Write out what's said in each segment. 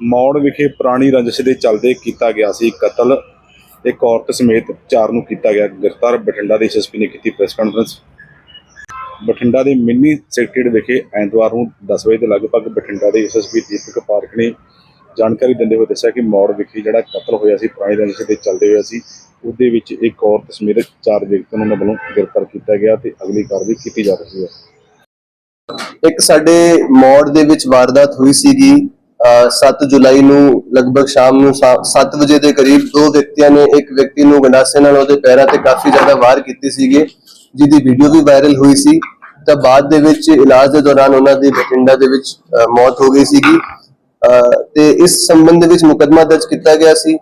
ਮੌੜ ਵਿਖੇ ਪੁਰਾਣੀ ਰੰਜਿਸ਼ ਦੇ ਚੱਲਦੇ ਕੀਤਾ ਗਿਆ ਸੀ ਕਤਲ। ਇੱਕ ਔਰਤ ਸਮੇਤ ਚਾਰ ਨੂੰ ਕੀਤਾ ਗਿਆ ਗ੍ਰਿਫਤਾਰ। ਬਠਿੰਡਾ ਦੇ ਐਸਐਸਪੀ ਨੇ ਕੀਤੀ ਪ੍ਰੈਸ ਕਾਨਫਰੰਸ। ਬਠਿੰਡਾ ਦੇ ਮਿੰਨੀ ਸੈਕਟਰੀਏਟ ਵਿਖੇ ਐਤਵਾਰ ਨੂੰ 10 ਵਜੇ ਦੇ ਲਗਭਗ ਬਠਿੰਡਾ ਦੇ ਐਸਐਸਪੀ ਦੀਪਕ ਪਾਰਕ ਨੇ ਜਾਣਕਾਰੀ ਦਿੰਦੇ ਹੋਏ ਦੱਸਿਆ ਕਿ ਮੌੜ ਵਿਖੇ ਜਿਹੜਾ ਕਤਲ ਹੋਇਆ ਸੀ, ਪੁਰਾਣੀ ਰੰਜਿਸ਼ ਦੇ ਚੱਲਦੇ ਹੋਇਆ ਸੀ, ਉਹਦੇ ਵਿੱਚ ਇੱਕ ਔਰਤ ਸਮੇਤ ਚਾਰ ਵਿਅਕਤੀਆਂ ਨੂੰ ਵੱਲੋਂ ਗ੍ਰਿਫਤਾਰ ਕੀਤਾ ਗਿਆ ਤੇ ਅਗਲੀ ਕਾਰਵਾਈ ਕੀਤੀ ਜਾ ਰਹੀ ਹੈ। ਇੱਕ ਸਾਡੇ ਮੌੜ ਦੇ ਵਿੱਚ ਵਾਰਦਾਤ ਹੋਈ ਸੀਗੀ। 7 ਜੁਲਾਈ ਨੂੰ ਲਗਭਗ ਸ਼ਾਮ ਨੂੰ 7 ਵਜੇ ਦੇ ਕਰੀਬ ਦੋ ਵਿਅਕਤੀਆਂ ਨੇ ਇੱਕ ਵਿਅਕਤੀ ਨੂੰ ਗੰਡਾਸੇ ਨਾਲ ਉਹਦੇ ਪੈਰਾਂ ਤੇ ਕਾਫੀ ਜ਼ਿਆਦਾ ਵਾਰ ਕੀਤੇ ਸੀਗੇ, ਜਿਹਦੀ ਵੀਡੀਓ ਵੀ ਵਾਇਰਲ ਹੋਈ ਸੀ। ਤਾਂ ਬਾਅਦ ਦੇ ਵਿੱਚ, ਇਲਾਜ ਦੇ ਦੌਰਾਨ ਉਹਨਾਂ ਦੀ ਬਠਿੰਡਾ ਦੇ ਵਿੱਚ ਮੌਤ ਹੋ ਗਈ ਸੀਗੀ। ਅਹ, ਤੇ ਇਸ ਸੰਬੰਧ ਦੇ ਵਿੱਚ ਮੁਕੱਦਮਾ ਦਰਜ ਕੀਤਾ ਗਿਆ ਸੀ,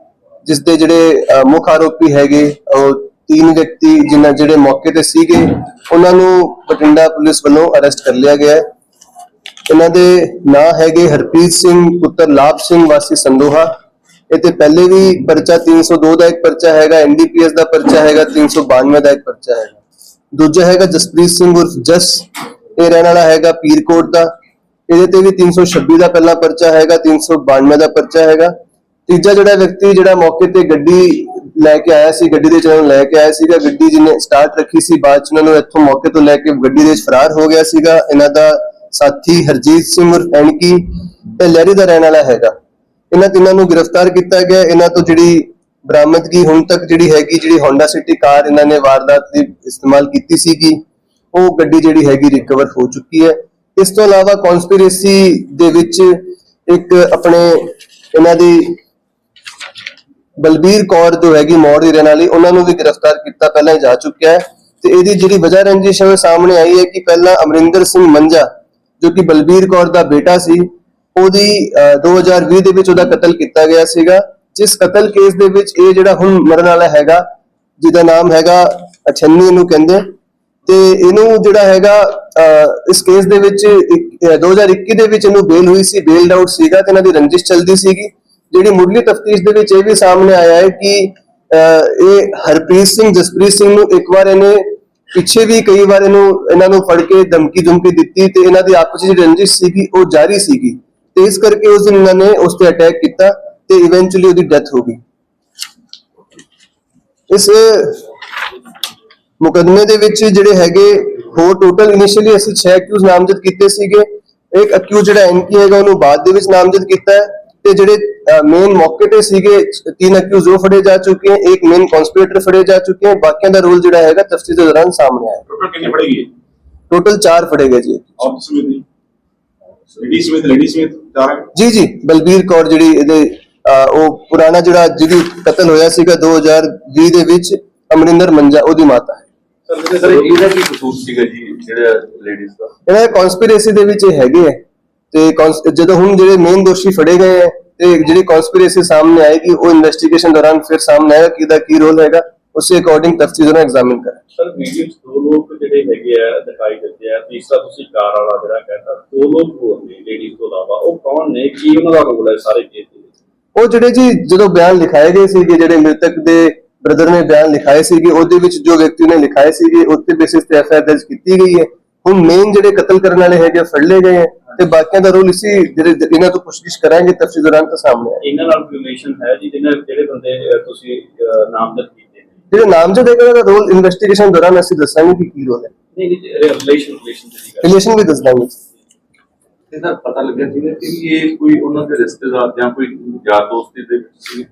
ਜਿਸ ਦੇ ਜਿਹੜੇ ਮੁੱਖ ਆਰੋਪੀ ਹੈਗੇ, ਉਹ ਤਿੰਨ ਵਿਅਕਤੀ ਜਿਨ੍ਹਾਂ ਜਿਹੜੇ ਮੌਕੇ ਤੇ ਸੀਗੇ, ਉਹਨਾਂ ਨੂੰ ਬਠਿੰਡਾ ਪੁਲਿਸ ਵੱਲੋਂ ਅਰੈਸਟ ਕਰ ਲਿਆ ਗਿਆ ਹੈ। ਇਹਨਾਂ ਦੇ ਨਾਂ ਹੈਗੇ ਹਰਪ੍ਰੀਤ ਸਿੰਘ, ਪੁੱਤਰ ਲਾਭ ਸਿੰਘ, ਵਾਸੀ ਸੰਦੋਹਾ। ਇਹ ਤੇ ਪਹਿਲੇ ਵੀ ਪਰਚਾ 302 ਦਾ ਇੱਕ ਪਰਚਾ ਹੈਗਾ ਐਨਡੀਪੀਐਸ ਦਾ ਪਰਚਾ ਹੈਗਾ 392 ਦਾ ਇੱਕ ਪਰਚਾ ਹੈਗਾ। ਦੂਜਾ ਹੈਗਾ ਜਸਪ੍ਰੀਤ ਸਿੰਘ ਉਰਫ ਜਸ, ਇਹ ਰਹਿਣ ਵਾਲਾ ਹੈਗਾ ਪੀਰਕੋਟ ਦਾ। ਇਹਦੇ ਤੇ ਵੀ 326 ਦਾ ਪਹਿਲਾ ਪਰਚਾ ਹੈਗਾ 392 ਦਾ ਪਰਚਾ ਹੈਗਾ। ਤੀਜਾ ਜਿਹੜਾ ਵਿਅਕਤੀ ਜਿਹੜਾ ਮੌਕੇ ਤੇ ਗੱਡੀ ਲੈ ਕੇ ਆਇਆ ਸੀ, ਗੱਡੀ ਦੇ ਵਿੱਚ ਲੈ ਕੇ ਆਇਆ ਸੀਗਾ, ਗੱਡੀ ਜਿਹਨੇ ਸਟਾਰਟ ਰੱਖੀ ਸੀ, ਬਾਅਦ ਚ ਉਹਨਾਂ ਨੂੰ ਇੱਥੋਂ ਮੌਕੇ ਤੋਂ ਲੈ ਕੇ ਗੱਡੀ ਦੇ ਫਰਾਰ ਹੋ ਗਿਆ ਸੀਗਾ। ਇਹਨਾਂ ਦਾ ਸਾਥੀ ਹਰਜੀਤ ਸਿੰਘ ਉਰਫ ਤੇ ਲਹਿਰੀ ਦਾ ਰਹਿਣ ਵਾਲਾ ਹੈਗਾ। ਇਹਨਾਂ ਤਿੰਨਾਂ ਨੂੰ ਗ੍ਰਿਫਤਾਰ ਕੀਤਾ ਗਿਆ। ਇਹਨਾਂ ਤੋਂ ਜਿਹੜੀ ਬਰਾਮਦਗੀ ਹੁਣ ਤੱਕ ਜਿਹੜੀ ਹੈਗੀ, ਜਿਹੜੀ Honda City ਕਾਰ ਇਹਨਾਂ ਨੇ ਵਾਰਦਾਤ ਲਈ ਇਸਤੇਮਾਲ ਕੀਤੀ ਸੀਗੀ, ਉਹ ਗੱਡੀ ਜਿਹੜੀ ਹੈਗੀ ਰਿਕਵਰ ਹੋ ਚੁੱਕੀ ਹੈ। ਇਸ ਤੋਂ ਇਲਾਵਾ ਕਨਸਪੀਰੇਸੀ ਦੇ ਵਿੱਚ ਇੱਕ ਆਪਣੇ ਇਹਨਾਂ ਦੀ ਬਲਬੀਰ ਕੌਰ ਜੋ ਹੈਗੀ ਮੌੜ ਦੀ ਰਹਿਣ ਵਾਲੀ, ਉਹਨਾਂ ਨੂੰ ਵੀ ਗ੍ਰਿਫਤਾਰ ਕੀਤਾ, ਪਹਿਲਾਂ ਹੀ ਜਾ ਚੁੱਕਿਆ ਹੈ। ਤੇ ਇਹਦੀ ਜਿਹੜੀ ਵਜ੍ਹਾ ਰੰਜਿਸ਼ ਹੈ ਸਾਹਮਣੇ ਆਈ ਹੈ ਕਿ ਪਹਿਲਾਂ ਅਮਰਿੰਦਰ ਸਿੰਘ ਮੰਜਾ ਜੋ ਕਿ ਬਲਬੀਰ ਕੌਰ ਦਾ ਬੇਟਾ ਸੀ ਉਹਦੀ 2020 ਦੇ ਵਿੱਚ ਉਹਦਾ ਕਤਲ ਕੀਤਾ ਗਿਆ ਸੀਗਾ। ਜਿਸ ਕਤਲ ਕੇਸ ਦੇ ਵਿੱਚ ਇਹ ਜਿਹੜਾ ਹੁਣ ਮਰਨ ਵਾਲਾ ਹੈਗਾ ਜਿਹਦਾ ਨਾਮ ਹੈਗਾ ਅਛੰਨੀ ਇਹਨੂੰ ਕਹਿੰਦੇ ਤੇ ਇਹਨੂੰ ਜਿਹੜਾ ਹੈਗਾ ਇਸ ਕੇਸ ਦੇ ਵਿੱਚ 2021 ਦੇ ਵਿੱਚ ਇਹਨੂੰ ਬੇਲ ਹੋਈ ਸੀ ਬੇਲਡ ਆਊਟ ਸੀਗਾ ਤੇ ਇਹਨਾਂ ਦੀ ਰੰਜਿਸ਼ ਚੱਲਦੀ ਸੀਗੀ। ਜਿਹੜੀ ਮੁੱਢਲੀ ਤਫਤੀਸ਼ ਦੇ ਵਿੱਚ ਇਹ ਵੀ ਸਾਹਮਣੇ ਆਇਆ ਹੈ ਕਿ ਅਹ, ਇਹ ਹਰਪ੍ਰੀਤ ਸਿੰਘ ਜਸਪ੍ਰੀਤ ਸਿੰਘ ਨੂੰ ਇੱਕ ਵਾਰ ਇਹਨੇ ਪਿੱਛੇ ਵੀ ਕਈ ਵਾਰ ਇਹਨੂੰ, ਇਹਨਾਂ ਨੂੰ ਫੜ ਕੇ ਧਮਕੀ ਧਮਕੀ ਦਿੱਤੀ ਤੇ ਇਹਨਾਂ ਦੀ ਆਪਸ ਵਿੱਚ ਰੰਜਿਸ਼ ਸੀਗੀ, ਉਹ ਜਾਰੀ ਸੀਗੀ। ਤੇ ਇਸ ਕਰਕੇ ਉਸ ਦਿਨ ਇਹਨਾਂ ਨੇ ਉਸ ਤੇ ਅਟੈਕ ਕੀਤਾ ਤੇ ਇਵੈਂਚੁਅਲੀ ਉਹਦੀ ਡੈਥ ਹੋ ਗਈ। ਇਸ ਮੁਕਦਮੇ ਦੇ ਵਿੱਚ ਜਿਹੜੇ ਹੈਗੇ, ਹੋਰ ਟੋਟਲ ਇਨੀਸ਼ੀਅਲੀ ਅਸੀਂ 6 ਅਕਿਊਜ਼ ਨਾਮਜ਼ਦ ਕੀਤੇ ਸੀਗੇ। ਇੱਕ ਅਕਿਊਜ਼ ਜਿਹੜਾ ਐਨਕੀ ਹੈਗਾ, ਉਹਨੂੰ ਬਾਅਦ ਦੇ ਵਿੱਚ ਨਾਮਜ਼ਦ ਕੀਤਾ ਹੈ। ਤੇ ਜਿਹੜੇ ਮੇਨ ਮੌਕੇ ਤੇ ਸੀਗੇ ਤਿੰਨ ਅਕਿਊਜ਼ ਉਹ ਫੜੇ ਜਾ ਚੁੱਕੇ ਹਨ ਇੱਕ ਮੇਨ ਕਨਸਪੀਰੇਟਰ ਫੜੇ ਜਾ ਚੁੱਕੇ ਹਨ ਬਾਕੀਆਂ ਦਾ ਰੋਲ ਜਿਹੜਾ ਹੈਗਾ ਤਫਸੀਲ ਦੇ ਦੌਰਾਨ ਸਾਹਮਣੇ ਆਇਆ ਟੋਟਲ ਕਿੰਨੇ ਫੜੇਗੀ ਟੋਟਲ 4 ਫੜੇ ਗਏ ਜੀ। ਔਰਤ ਸਮੇਤ ਦੀ ਲੇਡੀ ਸਮੇਤ ਲੇਡੀ ਸਮੇਤ ਚਾਰ? ਜੀ ਜੀ ਬਲਬੀਰ ਕੌਰ ਜਿਹੜੀ ਇਹਦੇ ਉਹ ਪੁਰਾਣਾ ਜਿਹੜਾ ਜਿਹਦੀ ਕਤਲ ਹੋਇਆ ਸੀਗਾ 2020 ਦੇ ਵਿੱਚ ਅਮਰਿੰਦਰ ਮੰਜਾ ਉਹਦੀ ਮਾਤਾ ਹੈ। ਸਰ ਇਹਦਾ ਕੀ ਕਸੂਰ ਸੀਗਾ ਜੀ ਜਿਹੜਾ ਲੇਡੀਜ਼ ਦਾ? ਇਹਨਾਂ ਕਨਸਪੀਰੇਸੀ ਦੇ ਵਿੱਚ ਇਹ ਹੈਗੇ ਹੈ। ਤੇ ਜਦੋਂ ਹੁਣ ਜਿਹੜੇ ਮੇਨ ਦੋਸ਼ੀ ਫੜੇ ਗਏ ਹੈ ਤੇ ਜਿਹੜੀ ਕਨਸਪੀਰੇਸੀ ਸਾਹਮਣੇ ਆਏਗੀ ਉਹ ਇਨਵੈਸਟੀਗੇਸ਼ਨ ਦੌਰਾਨ ਫਿਰ ਸਾਹਮਣੇ ਆਏਗਾ ਕਿ ਇਹਦਾ ਕੀ ਰੋਲ ਹੈਗਾ ਉਸੇ ਅਕੋਰਡਿੰਗ ਤਫਸੀਲ ਨਾਲ ਐਗਜ਼ਾਮਿਨ ਕਰਾਂ ਸਰ ਵੀਡੀਓ 'ਚ ਦੋ ਲੋਕ ਜਿਹੜੇ ਹੈਗੇ ਆ ਦਿਖਾਈ ਦਿੰਦੇ ਆ ਤੀਸਰਾ ਤੁਸੀਂ ਕਾਰ ਵਾਲਾ ਜਿਹੜਾ ਕਹਿੰਦਾ ਦੋ ਲੋਕ ਹੋਰ ਨੇ ਲੇਡੀਜ਼ ਤੋਂ ਇਲਾਵਾ ਉਹ ਕੌਣ ਨੇ ਕੀ ਉਹਨਾਂ ਦਾ ਰੋਲ ਹੈ ਸਾਰੇ ਕੇਸ ਦੇ ਉਹ ਜਿਹੜੇ ਜੀ ਜਦੋਂ ਬਿਆਨ ਲਿਖਾਏ ਗਏ ਸੀਗੇ ਜਿਹੜੇ ਮ੍ਰਿਤਕ ਦੇ ਬ੍ਰਦਰ ਨੇ ਬਿਆਨ ਲਿਖਾਏ ਸੀਗੇ ਉਹਦੇ ਵਿੱਚ ਜੋ ਵਿਅਕਤੀ ਨੇ ਲਿਖਾਏ ਸੀਗੇ ਉੱਤੇ ਬੇਸਿਸ ਤੇ ਐਫਆਈਆਰ ਦਰਜ ਕੀਤੀ ਗਈ ਹੈ। ਹੁਣ ਮੇਨ ਜਿਹੜੇ ਕਤਲ ਕਰਨ ਵਾਲੇ ਹੈਗੇ ਆ, ਫੜ ਲਏ ਗਏ ਹੈ ਤੇ ਬਾਕੀਆਂ ਦਾ ਰੋਲ ਇਸੀ ਜਿਹੜੇ ਇਹਨਾਂ ਤੋਂ ਪੁੱਛਗਿੱਛ ਕਰਾਂਗੇ ਤਫਸੀਲ ਦੌਰਾਨ ਤਾਂ ਸਾਹਮਣੇ ਆਏਗਾ। ਇਹਨਾਂ ਨਾਲ ਰਿਲੇਸ਼ਨ ਹੈ ਜੀ ਜਿਹਨਾਂ ਜਿਹੜੇ ਬੰਦੇ ਤੁਸੀਂ ਨਾਮਜ਼ਦ ਕੀਤੇ ਨੇ? ਜਿਹੜੇ ਨਾਮਜ਼ਦ ਹੈਗਾ ਉਹਦਾ ਰੋਲ ਇਨਵੈਸਟੀਗੇਸ਼ਨ ਦੌਰਾਨ ਅਸੀਂ ਦੱਸਾਂਗੇ ਕਿ ਕੀ ਰੋਲ ਹੈ। ਨਹੀਂ ਨਹੀਂ ਰਿਲੇਸ਼ਨ ਰਿਲੇਸ਼ਨ ਦੀ ਰਿਲੇਸ਼ਨ ਵੀ ਦੱਸ ਦਾਂਗੇ। ਇਹਦਾ ਪਤਾ ਲੱਗਿਆ ਸੀਗਾ ਕਿ ਇਹ ਕੋਈ ਉਹਨਾਂ ਦੇ ਰਿਸ਼ਤੇਦਾਰ ਜਾਂ ਕੋਈ ਯਾਰ ਦੋਸਤੀ ਦੇ ਵਿੱਚ ਸੀ।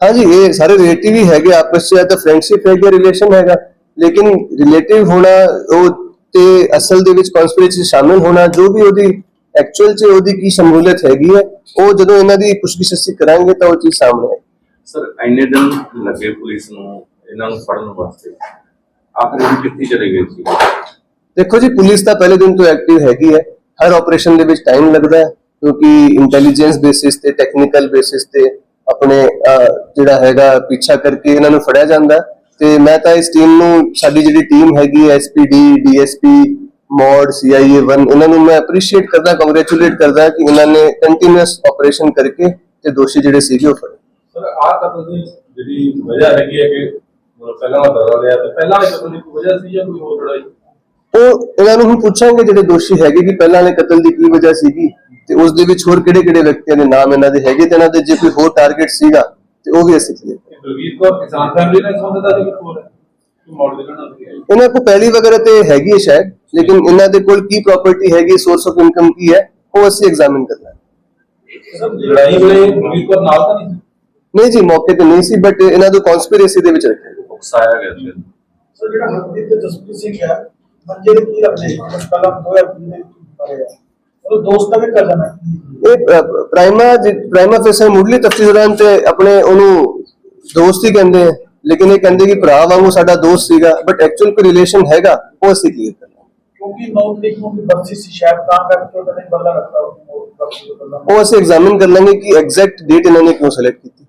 ਹਾਂਜੀ ਇਹ ਸਾਰੇ ਰਿਲੇਟਿਵ ਹੀ ਹੈਗੇ ਆਪਸ ਚ ਜਾਂ ਤਾਂ ਫਰੈਂਡਸ਼ਿਪ ਹੈਗਾ ਰਿਲੇਸ਼ਨ ਹੈਗਾ। ਲੇਕਿਨ ਰਿਲੇਟਿਵ ਹੋਣਾ ਉਹ ਤੇ ਅਸਲ ਦੇ ਵਿੱਚ ਕਨਸਪੀਰੇਸੀ ਸ਼ਾਮਿਲ ਹੋਣਾ ਜੋ ਵੀ ਉਹਦੀ ਐਕਚੁਅਲ ਚ ਉਹਦੀ ਕੀ ਸ਼ਮੂਲੀਅਤ ਹੈਗੀ ਹੈ ਉਹ ਜਦੋਂ ਇਹਨਾਂ ਦੀ ਪੁੱਛਗਿੱਛ ਅਸੀਂ ਕਰਾਂਗੇ ਤਾਂ ਉਹ ਚੀਜ਼ ਸਾਹਮਣੇ ਆਏਗੀ। ਸਰ ਇੰਨੇ ਦਿਨ ਲੱਗੇ ਪੁਲਿਸ ਨੂੰ ਇਹਨਾਂ ਨੂੰ ਫੜਨ ਵਾਸਤੇ। ਆਖਰ ਇਹ ਕਿੱਥੇ ਚਲੇ ਗਏ ਸੀ? ਦੇਖੋ ਜੀ ਪੁਲਿਸ ਤਾਂ ਪਹਿਲੇ ਦਿਨ ਤੋਂ ਐਕਟਿਵ ਹੈਗੀ ਹੈ। ਹਰ ਆਪਰੇਸ਼ਨ ਦੇ ਵਿੱਚ ਟਾਈਮ ਲੱਗਦਾ ਹੈ ਕਿਉਂਕਿ ਇੰਟੈਲੀਜੈਂਸ ਬੇਸਿਸ ਤੇ ਟੈਕਨੀਕਲ ਬੇਸਿਸ ਤੇ ਆਪਣੇ ਜਿਹੜਾ ਹੈਗਾ ਪਿੱਛਾ ਕਰਕੇ ਇਹਨਾਂ ਨੂੰ ਫੜਿਆ ਜਾਂਦਾ ਹੈ। ਤੇ ਮੈਂ ਤਾਂ ਇਸ ਟੀਮ ਨੂੰ ਸਾਡੀ ਜਿਹੜੀ ਟੀਮ ਹੈਗੀ ਐਸਪੀਡੀ ਡੀਐਸਪੀ ਮੋਡ ਸੀਆਈਏ 1 ਇਹਨਾਂ ਨੂੰ ਮੈਂ ਅਪਰੀਸ਼ੀਏਟ ਕਰਦਾ ਕੰਗ੍ਰੈਚੁਲੇਟ ਕਰਦਾ ਕਿ ਇਹਨਾਂ ਨੇ ਕੰਟੀਨਿਊਸ ਆਪਰੇਸ਼ਨ ਕਰਕੇ ਤੇ ਦੋਸ਼ੀ ਜਿਹੜੇ ਸੀਗੇ ਉਹ ਫੜੇ। ਸਰ ਆਹ ਕਤਲ ਦੀ ਜਿਹੜੀ ਵਜ੍ਹਾ ਹੈਗੀ ਹੈ ਕਿ ਮਤਲਬ ਪਹਿਲਾਂ ਤੇ ਕਤਲ ਦੀ ਕੋਈ ਵਜ੍ਹਾ ਸੀ ਜਾਂ ਕੋਈ ਹੋਰ ਲੜਾਈ? ਉਹ ਇਹਨਾਂ ਨੂੰ ਹੁਣ ਪੁੱਛਾਂਗੇ ਜਿਹੜੇ ਦੋਸ਼ੀ ਹੈਗੇ ਕਿ ਪਹਿਲਾਂ ਵਾਲੇ ਕਤਲ ਦੀ ਕੀ ਵਜ੍ਹਾ ਸੀਗੀ ਤੇ ਉਸ ਦੇ ਵਿੱਚ ਹੋਰ ਕਿਹੜੇ ਕਿਹੜੇ ਵਿਅਕਤੀਆਂ ਦੇ ਨਾਮ ਇਹਨਾਂ ਦੇ ਹੈਗੇ ਤੇ ਇਹਨਾਂ ਦੇ ਜੇ ਕੋਈ ਹੋਰ ਟਾਰਗੇਟ ਸੀਗਾ ਤੇ ਉਹ ਵੀ ਅਸੀਂ ਕਲੀਅਰ ਬਲਵੀਰ ਕੌਰ ਕਿਸਾਨ ਫੈਮਿਲੀ ਨਾਲ ਹੈ ਜੀ ਕੋਈ ਹੋਰ ਹੈ ਦੇ ਇਹਨਾਂ ਕੋਲ ਪਹਿਲੀ ਵਗੈਰਾ ਤੇ ਹੈਗੀ ਹੈ ਸ਼ਾਇਦ ਲੇਕਿਨ ਇਹਨਾਂ ਦੇ ਕੋਲ ਕੀ ਪ੍ਰਾਪਰਟੀ ਹੈਗੀ ਸੋਰਸ ਆਫ ਇਨਕਮ ਕੀ ਹੈ ਉਹ ਅਸੀਂ ਐਗਜ਼ਾਮਿਨ ਕਰਨਾ ਹੈ ਲੜਾਈ ਵੇਲੇ ਬਲਵੀਰ ਕੌਰ ਨਾਲ ਤਾਂ ਨਹੀਂ? ਨਹੀਂ ਜੀ ਮੌਕੇ ਤੇ ਨਹੀਂ ਸੀ ਬਟ ਇਹਨਾਂ ਨੂੰ ਕਨਸਪੀਰੇਸੀ ਦੇ ਵਿੱਚ ਰੱਖਿਆ ਗਿਆ। ਉਕਸਾਇਆ ਗਿਆ ਸੀ। ਸਰ ਜਿਹੜਾ ਹਰਦੀਪ ਤੇ ਜਸਪ੍ਰੀਤ ਸਿੰਘ ਹੈ ਬੱਚੇ ਦੇ ਕੀ ਬਸ ਪਹਿਲਾਂ 2020 ਦੇ ਬਾਰੇ ਹੈ? ਉਹ ਦੋਸਤ ਦਾ ਵੀ ਕਜ਼ਨ ਹੈ। ਇਹ ਪ੍ਰਾਈਮਾ ਪ੍ਰਾਈਮਾ ਫੇਸ ਮੁੱਢਲੀ ਤਫਤੀਸ਼ ਦੌਰਾਨ ਤੇ ਆਪਣੇ ਉਹਨੂੰ ਦੋਸਤ ਹੀ ਕਹਿੰਦੇ ਆ ਲੇਕਿਨ ਇਹ ਕਹਿੰਦੇ ਕਿ ਭਰਾ ਵਾਂਗੂ ਸਾਡਾ ਦੋਸਤ ਸੀਗਾ ਬਟ ਐਕਚੁਅਲ ਕੋਈ ਰਿਲੇਸ਼ਨ ਹੈਗਾ ਉਹ ਅਸੀਂ ਕਲੀਅਰ ਕਰਨਾ ਕਿਉਂਕਿ 9 ਤਰੀਕ ਨੂੰ ਵੀ ਬਰਸੀ ਸੀ ਸ਼ਾਇਦ ਤਾਂ ਕਰਕੇ ਉਹਦਾ ਨਹੀਂ ਬਦਲਾ ਰੱਖਦਾ ਉਹ ਬਰਸੀ ਦਾ ਬਦਲਾ ਉਹ ਅਸੀਂ ਐਗਜ਼ਾਮਿਨ ਕਰ ਲਾਂਗੇ ਕਿ ਐਗਜ਼ੈਕਟ ਡੇਟ ਇਹਨਾਂ ਨੇ ਕਿਉਂ ਸਿਲੈਕਟ ਕੀਤੀ